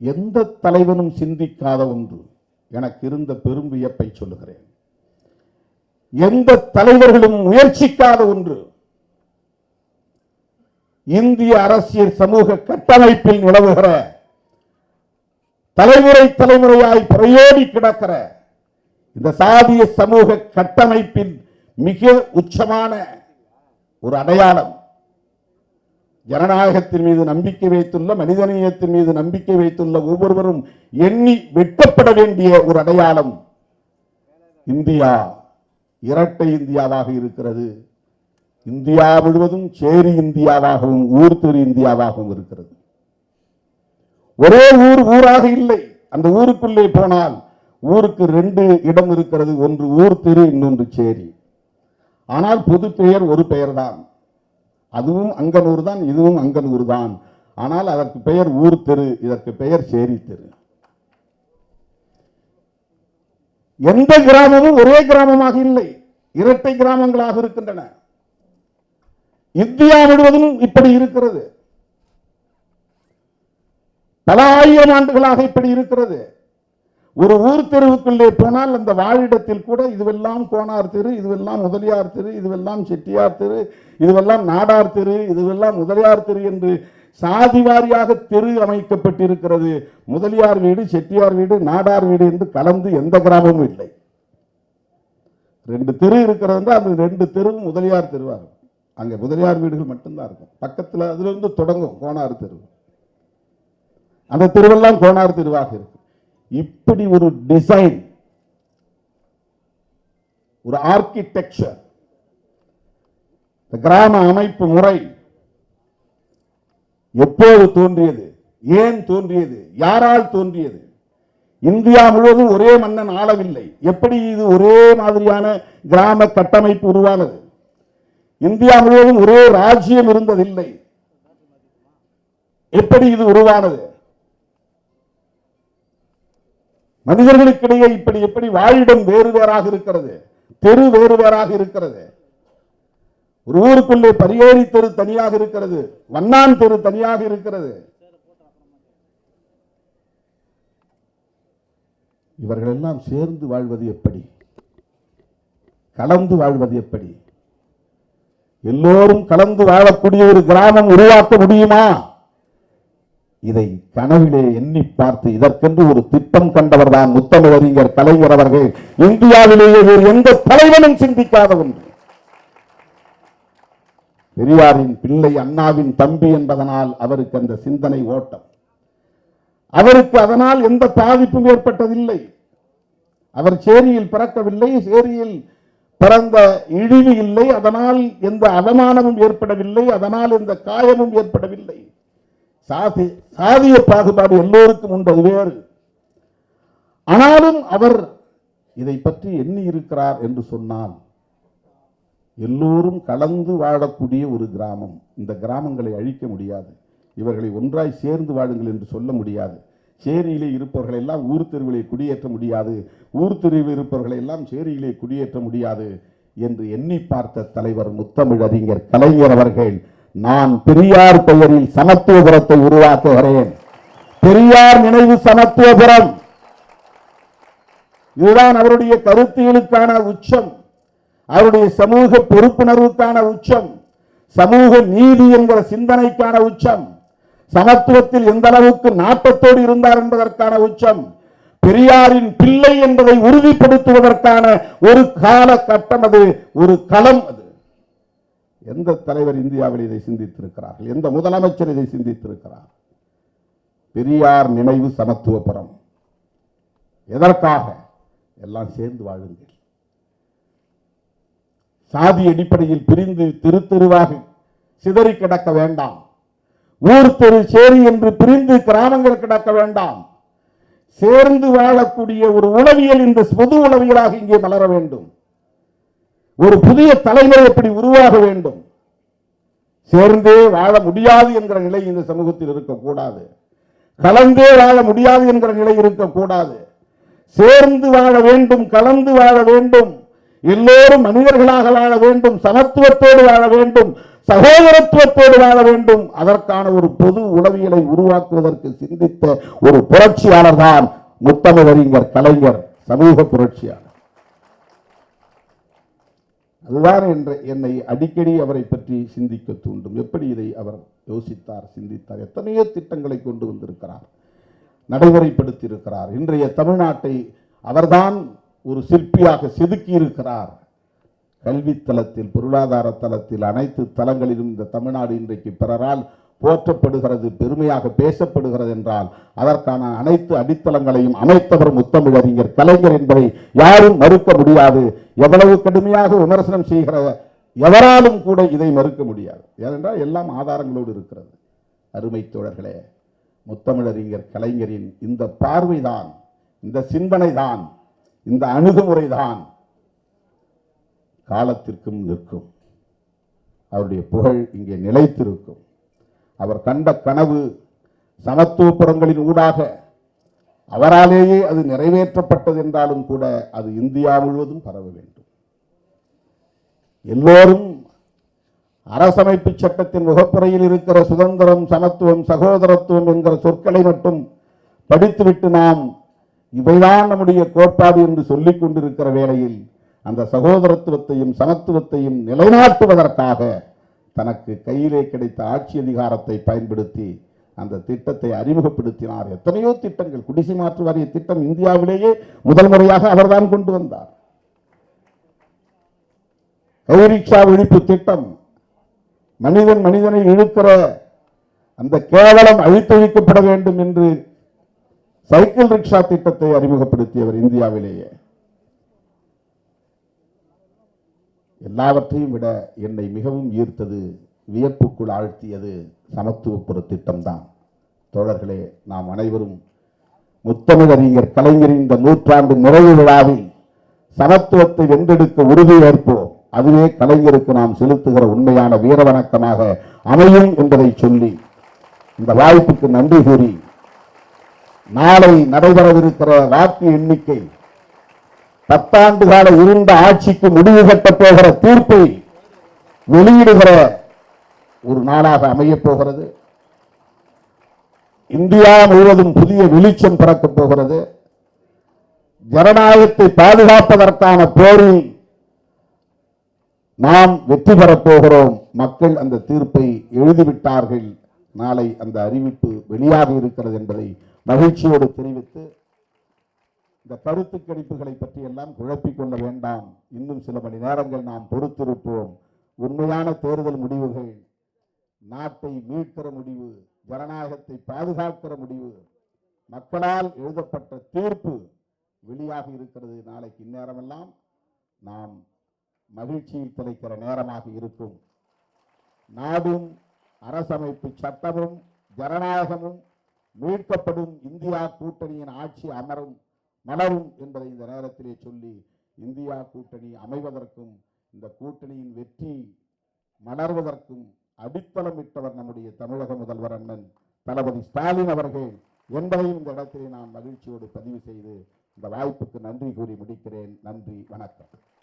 எந்த தலைவனும் சிந்திக்காத ஒன்று எனக்கு இருந்த பெரும் வியப்பை சொல்லுகிறேன். எந்த தலைவர்களும் முயற்சிக்காத ஒன்று இந்திய அரசியல் சமூக கட்டமைப்பில் நிலவுகிற தலைமுறை தலைமுறையாய் பிரயோடி கிடக்கிற இந்த சாதிய சமூக கட்டமைப்பின் மிக உச்சமான ஒரு அடையாளம் ஜனநாயகத்தின் மீது நம்பிக்கை வைத்துள்ள மனிதநேயத்தின் மீது நம்பிக்கை வைத்துள்ள ஒவ்வொருவரும் எண்ணி வெட்டப்பட வேண்டிய ஒரு அடையாளம் இந்தியா இரட்டை இந்தியாவாக இருக்கிறது. இந்தியா முழுவதும் சேரி இந்தியாவாகவும் ஊர் திரு இந்தியாவாகவும் இருக்கிறது. ஒரே ஊர் ஊராக இல்லை. அந்த ஊருக்குள்ளே போனால் ஊருக்கு ரெண்டு இடம் இருக்கிறது ஒன்று ஊர் திரு இன்னொன்று சேரி. ஆனால் பொது பெயர் ஒரு பெயர்தான். அதுவும் அங்கனூர் தான் இதுவும் அங்கனூர் தான். ஆனால் அதற்கு பெயர் ஊர் தெரு இதற்கு பெயர் சேரி தெரு. எந்த கிராமமும் ஒரே கிராமமாக இல்லை. இரட்டை கிராமங்களாக இருக்கின்றன. இந்தியா முழுவதும் இப்படி இருக்கிறது. பல ஆயிரம் ஆண்டுகளாக இப்படி இருக்கிறது. ஒரு ஊர் தெருவுக்குள்ளே போனால் அந்த வாழிடத்தில் கூட இதுவெல்லாம் கோனார் தெரு இதுவெல்லாம் முதலியார் தெரு இதுவெல்லாம் செட்டியார் தெரு இதுவெல்லாம் நாடார் தெரு இதுவெல்லாம் முதலியார் தெரு என்று சாதி வாரியாக தெரு அமைக்கப்பட்டிருக்கிறது. முதலியார் வீடு செட்டியார் வீடு நாடார் வீடு என்று கலந்து எந்த கிராமமும் இல்லை. ரெண்டு தெரு இருக்கிறது அந்த ரெண்டு தெருவும் முதலியார் தெருவாகும். இருக்கும் அங்கே முதலியார் வீடுகள் மட்டும்தான் இருக்கும். பக்கத்தில் அதுலேருந்து தொடங்கும் கோனார் தெரு. அந்த தெருவெல்லாம் கோனார் தெருவாக இருக்கும். இப்படி ஒரு டிசைன் ஒரு ஆர்கிடெக்சர் கிராம அமைப்பு முறை எப்போது தோன்றியது? ஏன் தோன்றியது? யாரால் தோன்றியது? இந்தியா முழுவதும் ஒரே மன்னன் ஆளவில்லை. எப்படி இது ஒரே மாதிரியான கிராம கட்டமைப்பு உருவானது? இந்தியா முழுவதும் ஒரே ராஜ்யம் இருந்ததில்லை. எப்படி இது உருவானது? மனிதர்களுக்கிடையே இப்படி எப்படி வாழிடம் வேறு வேறாக இருக்கிறது? தெரு வேறு வேறாக இருக்கிறது. ஒரு ஊருக்குள்ளே பரியேறி தெரு தனியாக இருக்கிறது. வண்ணான் தெரு தனியாக இருக்கிறது. இவர்கள் எல்லாம் சேர்ந்து வாழ்வது எப்படி? கலந்து வாழ்வது எப்படி? எல்லோரும் கலந்து வாழக்கூடிய ஒரு கிராமம் உருவாக்க முடியுமா? இதை கனவிலே எண்ணி பார்த்து இதற்கென்று ஒரு திட்டம் கண்டவர் தான் முத்தமிழறிஞர் கலைஞர் அவர்கள். இந்தியாவிலேயே வேறு எந்த தலைவனும் சிந்திக்காத ஒன்று பெரியாரின் பிள்ளை அண்ணாவின் தம்பி என்பதனால் அவருக்கு அந்த சிந்தனை ஓட்டம். அவருக்கு அதனால் எந்த பாதிப்பும் ஏற்பட்டதில்லை. அவர் சேரியில் பிறக்கவில்லை சேரியில் பிறந்த இழிவு இல்லை அதனால் எந்த அவமானமும் ஏற்படவில்லை அதனால் எந்த காயமும் ஏற்படவில்லை. சாதி சாதிய பாகுபாடு எல்லோருக்கும் உண்டு அது வேறு. ஆனாலும் அவர் இதை பற்றி எண்ணி இருக்கிறார் என்று சொன்னால் எல்லோரும் கலந்து வாழக்கூடிய ஒரு கிராமம். இந்த கிராமங்களை அழிக்க முடியாது. இவர்களை ஒன்றாய் சேர்ந்து வாழுங்கள் என்று சொல்ல முடியாது. சேரியிலே இருப்பவர்களை எல்லாம் ஊர் தெருவிலே குடியேற்ற முடியாது. ஊர் தெருவில் இருப்பவர்களை எல்லாம் சேரியிலே குடியேற்ற முடியாது என்று எண்ணி பார்த்த தலைவர் முத்தமிழறிஞர் கலைஞர் அவர்கள் நான் பெரியார் பெயரில் சமத்துவபுரத்தை உருவாக்குகிறேன். பெரியார் நினைவு சமத்துவபுரம் இதுதான் அவருடைய கருத்தியலுக்கான உச்சம். அவருடைய சமூக பொறுப்புணர்வுக்கான உச்சம். சமூக நீதி என்கிற சிந்தனைக்கான உச்சம். சமத்துவத்தில் எந்த அளவுக்கு நாட்டத்தோடு இருந்தார் என்பதற்கான உச்சம். பெரியாரின் பிள்ளை என்பதை உறுதிப்படுத்துவதற்கான ஒரு காலகட்டம் அது ஒரு களம் அது. எந்த தலைவர் இந்தியாவில் இதை சிந்தித்திருக்கிறார்கள்? எந்த முதலமைச்சர் இதை சிந்தித்திருக்கிறார்? பெரியார் நினைவு சமத்துவபுரம். எதற்காக? எல்லாம் சேர்ந்து வாழுங்கள். சாதி அடிப்படையில் பிரிந்து திரு தெருவாக சிதறி கிடக்க வேண்டாம். ஊர் தெரு சேரி என்று பிரிந்து கிராமங்கள் கிடக்க வேண்டாம். சேர்ந்து வாழக்கூடிய ஒரு உளவியல் இந்த பொது உளவியலாக இங்கே மலர வேண்டும். ஒரு புதிய தலைமுறை எப்படி உருவாக வேண்டும்? சேர்ந்தே வாழ முடியாது என்கிற நிலை இந்த சமூகத்தில் இருக்கக்கூடாது. கலந்தே வாழ முடியாது என்கிற நிலை இருக்கக்கூடாது. சேர்ந்து வாழ வேண்டும் கலந்து வாழ வேண்டும். எல்லோரும் மனிதர்களாக வாழ வேண்டும் சமத்துவத்தோடு வாழ வேண்டும் சகோதரத்துவத்தோடு வாழ வேண்டும். அதற்கான ஒரு பொது உளவியலை உருவாக்குவதற்கு சிந்தித்த ஒரு புரட்சியாளர் தான் முத்தமிழறிஞர் கலைஞர் சமூக புரட்சியாளர். அதுதான் என்ற என்னை அடிக்கடி அவரை பற்றி சிந்திக்க தூண்டும். எப்படி இதை அவர் யோசித்தார் சிந்தித்தார்? எத்தனையோ திட்டங்களை கொண்டு வந்திருக்கிறார் நடைமுறைப்படுத்தியிருக்கிறார். இன்றைய தமிழ்நாட்டை அவர்தான் ஒரு சிற்பியாக செதுக்கியிருக்கிறார். கல்வி தளத்தில் பொருளாதார தளத்தில் அனைத்து தளங்களிலும் இந்த தமிழ்நாடு இன்றைக்கு பிறரால் போற்றப்படுகிறது பெருமையாக பேசப்படுகிறது என்றால் அதற்கான அனைத்து அடித்தளங்களையும் அமைத்தவர் முத்தமிழறிஞர் கலைஞர் என்பதை யாரும் மறுக்க முடியாது. எவ்வளவு கடுமையாக விமர்சனம் செய்கிற எவராலும் கூட இதை மறுக்க முடியாது. ஏனென்றால் எல்லாம் ஆதாரங்களோடு இருக்கிறது. அருமை தோழர்களே முத்தமிழறிஞர் கலைஞரின் இந்த பார்வைதான் இந்த சிந்தனைதான் இந்த அணுகுமுறை தான் காலத்திற்கும் நிற்கும். அவருடைய புகழ் இங்கே நிலைத்திருக்கும். அவர் கண்ட கனவு சமத்துவப்புறங்களின் ஊடாக அவராலேயே அது நிறைவேற்றப்பட்டது என்றாலும் கூட அது இந்தியா முழுவதும் பரவ வேண்டும். எல்லோரும் அரசமைப்பு சட்டத்தின் முகப்புறையில் இருக்கிற சுதந்திரம் சமத்துவம் சகோதரத்துவம் என்கிற சொற்களை மட்டும் படித்துவிட்டு நாம் இவைதான் நம்முடைய கோட்பாடு என்று சொல்லிக் கொண்டிருக்கிற வேளையில் அந்த சகோதரத்துவத்தையும் சமத்துவத்தையும் நிலைநாட்டுவதற்காக தனக்கு கையிலே கிடைத்த ஆட்சி அதிகாரத்தை பயன்படுத்தி அந்த திட்டத்தை அறிமுகப்படுத்தினார். எத்தனையோ திட்டங்கள் குடிசை மாற்று வாரிய திட்டம் இந்தியாவிலேயே முதல் முறையாக அவர்தான் கொண்டு வந்தார். கைரிக்ஷா ஒழிப்பு திட்டம் மனிதன் மனிதனை இழுக்கிற அந்த கேவலம் அழித்தொழிக்கப்பட வேண்டும் என்று சைக்கிள் ரிக்ஷா திட்டத்தை அறிமுகப்படுத்தியவர் இந்தியாவிலேயே. எல்லாவற்றையும் விட என்னை மிகவும் ஈர்த்தது வியப்புக்குள் ஆழ்த்தியது சமத்துவப்புற திட்டம்தான். தோழர்களே நாம் அனைவரும் முத்தமிழறிஞர் கலைஞரின் இந்த நூற்றாண்டு நிறைவு விழாவில் சமத்துவத்தை வென்றெடுக்க உறுதியேற்போம் அதுவே கலைஞருக்கு நாம் செலுத்துகிற உண்மையான வீர வணக்கமாக அமையும் என்பதை சொல்லி இந்த வாய்ப்புக்கு நன்றி கூறி நாளை நடைபெறவிருக்கிற வாக்கு எண்ணிக்கை பத்தாண்டு கால இருந்த ஆட்சிக்கு முடிவு கட்டப் போகிற தீர்ப்பை வெளியிடுகிற ஒரு நாளாக அமையப் போகிறது. இந்தியா முழுவதும் புதிய வெளிச்சம் பிறக்கப் போகிறது. ஜனநாயகத்தை பாதுகாப்பதற்கான போரில் நாம் வெற்றி பெறப் போகிறோம். மக்கள் அந்த தீர்ப்பை எழுதிவிட்டார்கள். நாளை அந்த அறிவிப்பு வெளியாக இருக்கிறது என்பதை மகிழ்ச்சியோடு தெரிவித்து இந்த கருத்து கணிப்புகளை பற்றி எல்லாம் குழப்பிக் கொள்ள வேண்டாம். இன்னும் சில மணி நேரங்கள் நாம் பொறுத்திருப்போம். உண்மையான தேர்தல் முடிவுகள் நாட்டை மீட்கிற முடிவு ஜனநாயகத்தை பாதுகாக்கிற முடிவு மக்களால் எழுதப்பட்ட தீர்ப்பு வெளியாக இருக்கிறது நாளைக்கு இந்நேரமெல்லாம் நாம் மகிழ்ச்சியில் திளைக்கிற நேரமாக இருக்கும். நாடும் அரசமைப்பு சட்டமும் ஜனநாயகமும் மீட்கப்படும் இந்தியா கூட்டணியின் ஆட்சி அமரும். மலரும் என்பதை இந்த நேரத்திலே சொல்லி இந்தியா கூட்டணி அமைவதற்கும் இந்த கூட்டணியின் வெற்றி மலர்வதற்கும் அடித்தளமிட்டவர் நம்முடைய தமிழக முதல்வர் அண்ணன் தளபதி ஸ்டாலின் அவர்கள் என்பதையும் இந்த இடத்திலே நான் மகிழ்ச்சியோடு பதிவு செய்து இந்த வாய்ப்புக்கு நன்றி கூறி முடிக்கிறேன். நன்றி வணக்கம்.